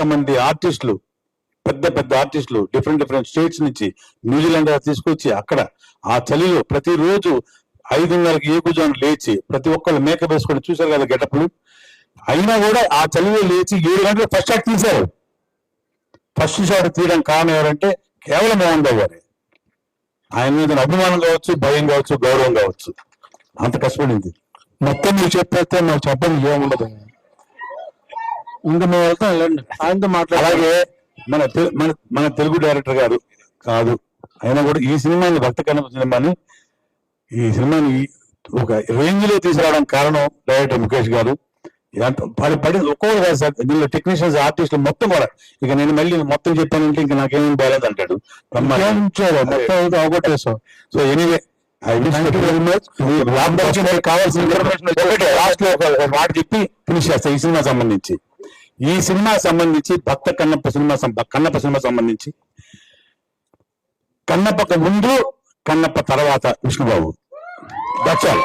కొంతమంది ఆర్టిస్టులు పెద్ద పెద్ద ఆర్టిస్టులు డిఫరెంట్ డిఫరెంట్ స్టేట్స్ నుంచి న్యూజిలాండ్ తీసుకొచ్చి అక్కడ ఆ చలిలో ప్రతిరోజు ఐదున్నరకి ఏ కూర్చొని లేచి ప్రతి ఒక్కళ్ళు మేకప్ వేసుకొని చూశారు కదా గెటప్లు. అయినా కూడా ఆ చలిలో లేచి ఏడు గంటలు ఫస్ట్ షాట్ తీశారు. ఫస్ట్ షాట్ తీయడం కారణం ఎవరంటే కేవలం మోహన్ బాబు గారే. ఆయన మీద అభిమానం కావచ్చు భయం కావచ్చు గౌరవం కావచ్చు. అంత కష్టపడింది. మొత్తం మీరు చెప్పేస్తే మాకు చెప్పండి ఏముండదు. ఇంకా మేము వెళ్తాం వెళ్ళండి. ఆయనతో మాట్లాడాలి అలాగే మన మన మన తెలుగు డైరెక్టర్ గారు కాదు. అయినా కూడా ఈ సినిమాని భక్త కన్నప్ప సినిమాని ఈ సినిమాని ఒక రేంజ్లో తీసుకురావడం కారణం డైరెక్టర్ ముఖేష్ గారు. పడి పడి ఒక్కొక్కరు కాదు సార్. దీనిలో టెక్నీషియన్స్ ఆర్టిస్టులు మొత్తం కూడా. ఇక నేను మళ్ళీ మొత్తం చెప్పానంటే ఇంకా నాకేమీ బాగాలేదు అంటాడు. మొత్తం అయితే అవగొట్టేసాం. సో ఎనీవే కావాల్సిన ఇన్ఫర్మేషన్ లాస్ట్లో ఒక ఒక మాట చెప్పి ఫినిష్ చేస్తా ఈ సినిమా సంబంధించి. ఈ సినిమా సంబంధించి భక్త కన్నప్ప సినిమా సం- కన్నప్ప సినిమా సంబంధించి కన్నప్పకు ముందు కన్నప్ప తర్వాత విష్ణుబాబు. దక్షాలు